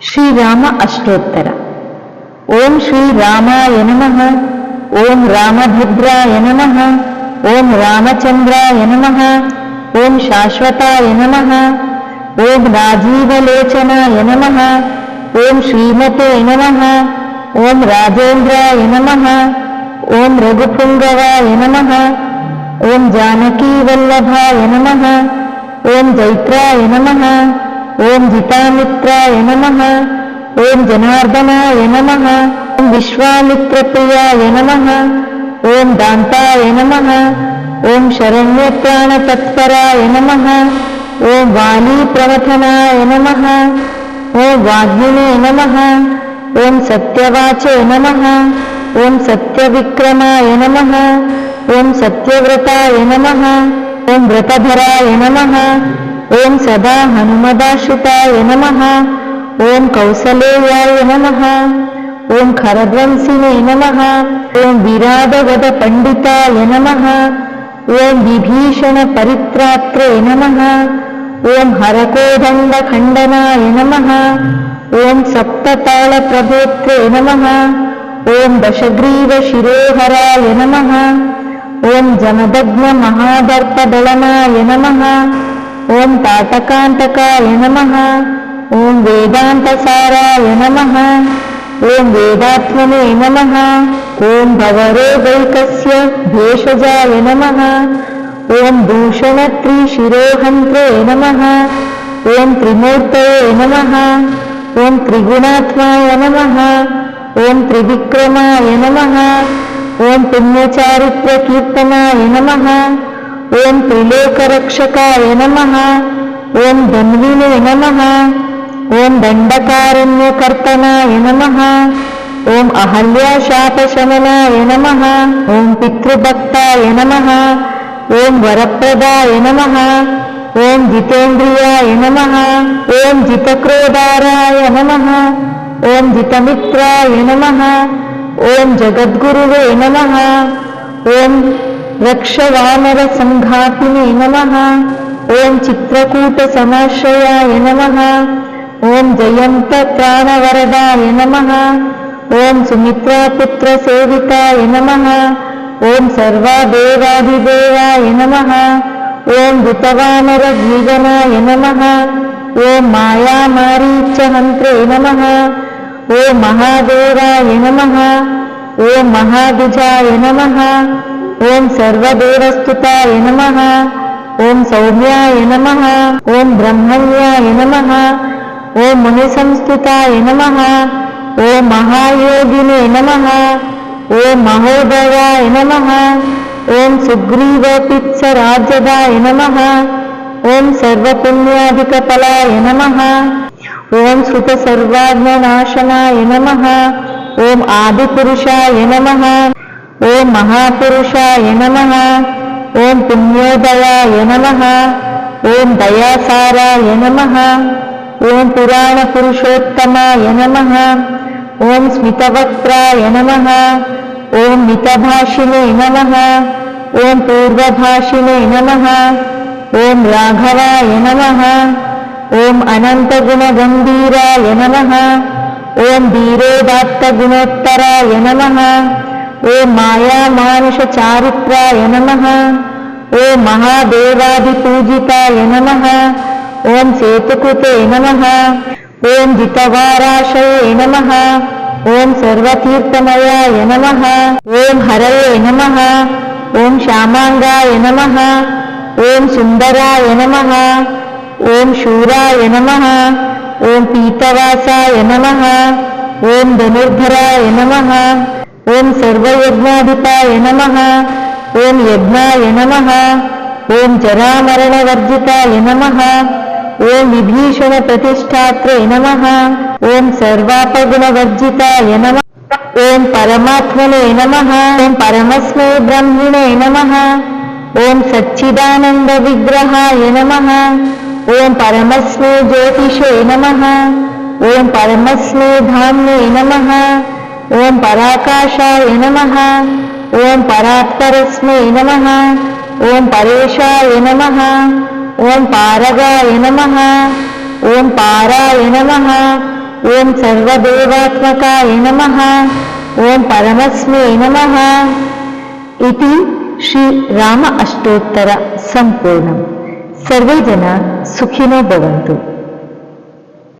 శ్రీరామ అష్టోత్తర ఓం శ్రీ రామాయ నమ ఓం రామభద్రాయ నమ ఓం రామచంద్రాయ నమ ఓం శాశ్వతాయ నమ ఓం రాజీవలోచనాయ నమ ఓం శ్రీమతే నమ ఓం రాజేంద్రాయ నమ ఓం రఘుపుంగవాయ నమ ఓం జానకీవల్లభాయ నమ ఓం జైత్రాయ నమ ఓం జితామిత్రాయ నమ ఓం జనార్దనాయ నమ ఓం విశ్వామిత్రప్రియాయ నమ ఓం దాంతాయ నమ ఓం శరణ్యప్రాణతత్పరాయ నమ ఓం వాలీప్రవథనాయ నమ ఓం వాగ్మినే నమ ఓం సత్యవాచే నమ ఓం సత్యవిక్రమాయ నమ ఓం సత్యవ్రతాయ నమ ఓం వ్రతధరాయ నమ ॐ सदा हनुमदाश्रिताय नमः। ॐ कौसलेयाय नमः। ॐ खरध्वंसिने नमः। ॐ विराधवदपण्डिताय नमः। ॐ विभीषणपरित्रात्रे नमः। ॐ हरकोदण्डखण्डनाय नमः। ॐ सप्ततालप्रभोत्रे नमः। ॐ दशग्रीवशिरोहराय नमः। ॐ जनदग्नमहादर्पदलनाय नमः। ఓం జమదగ్న నమ. ఓం తాటకాంతకాయ నమ ఓం వేదాంతసారాయ నమ. ఓం వేదాత్మనే నమ. ఓం భవరోగైకస్య భేషజాయ నమ. ఓం భూషణత్రిశిరోహంత్రే నమ. ఓం త్రిమూర్తయే నమ. ఓం త్రిగుణాత్మాయ నమ. ఓం త్రివిక్రమాయ నమ. ఓం పుణ్యచారిత్రకీర్తనాయ నమ. ఓం త్రిలోకరక్షకాయ నమ ఓం ధన్వినే నమ ఓం దండకారణ్యకర్తనాయ నమ ఓం అహల్యాశాపశమనాయ నమ ఓం పితృభక్తాయ నమ ఓం వరప్రదాయ నమ ఓం జితేంద్రియాయ నమ ఓం జితక్రోధారాయ నమ ఓం జితమిత్రాయ నమ ఓం జగద్గురువే నమ ఓం రక్షవానర సంఘాతినే నమ ఓం చిత్రకూట సమాశ్రయాయ నమ ఓం జయంత ప్రాణవరదాయ నమ ఓం సుమిత్రాపుత్ర సేవితాయ నమ ఓం సర్వాదేవాదిదేవాయ నమ ఓం ఋతవానర ద్విజనాయ నమ ఓం మాయామారీచహంత్రే నమ ఓం మహాదేవాయ నమ ఓం సర్వదేవస్థుతాయ నమ. ఓం సౌమ్యాయ నమ. ఓం బ్రహ్మణ్యాయ నమ. ఓం ముని మునిసంస్థితాయ నమ. ఓం మహాయోగినే నమ. ఓం మహోదయాయ నమ. ఓం సుగ్రీవపిత్సరాజదాయ నమ. ఓం సర్వపుణ్యాధికఫలాయ నమ. ఓం శృత సర్వాజ్ఞనాశనాయ నమ. ఓం ఆదిపురుషాయ నమ. ॐ महापुरुषाय नमः ॐ पुण्योदयाय नमः ॐ दयासाराय नमः ॐ पुराणपुरुषोत्तमाय नमः ॐ स्मितवक्त्राय नमः ॐ मितभाषिणे नमः ॐ पूर्वभाषिणे नमः ॐ राघवाय नमः ॐ अनन्तगुणगम्भीराय नमः ॐ धीरोदात्तगुणोत्तराय नमः ఓం మాయామానుష చారిత్రాయ నమ. ఓం మహాదేవాదిపూజితాయ నమ. ఓం సేతుకృతే నమ. ఓం జితవారాశయ నమ. ఓం సర్వతీర్థమయాయ నమ. ఓం హరయే నమ. ఓం శ్యామాంగాయ నమ. ఓం సుందరాయ నమ. ఓం శూరాయ నమ. ఓం పీతవాసాయ నమ. ఓం ధనుర్ధరాయ నమ. ఓం సర్వయజ్ఞాధిపాయ నమ. ఓం యజ్ఞాయ నమ. ఓం జరామరణవర్జితాయ నమ. ఓం విభీషణ ప్రతిష్టాత్రే నమ. ఓం సర్వాపగుణవర్జితాయ నమ. ఓం పరమాత్మనే నమ. ఓం పరమస్మై బ్రహ్మిణే నమ. ఓం సచ్చిదానంద విగ్రహాయ నమ. ఓం పరమస్మై జ్యోతిషే నమ. ఓం పరమస్మై ధామ్నే నమ. ఓం పరాకాశాయ నమ ఓం పరాత్పరస్మై నమ ఓం పరేశాయ నమ ఓం పారగాయ నమ ఓం పారాయ నమ ఓం సర్వదేవాత్మకాయ నమ ఓం పరమస్మే నమ ఇది శ్రీ రామ అష్టోత్తర సంపూర్ణం సర్వే జన సుఖినో భవంతు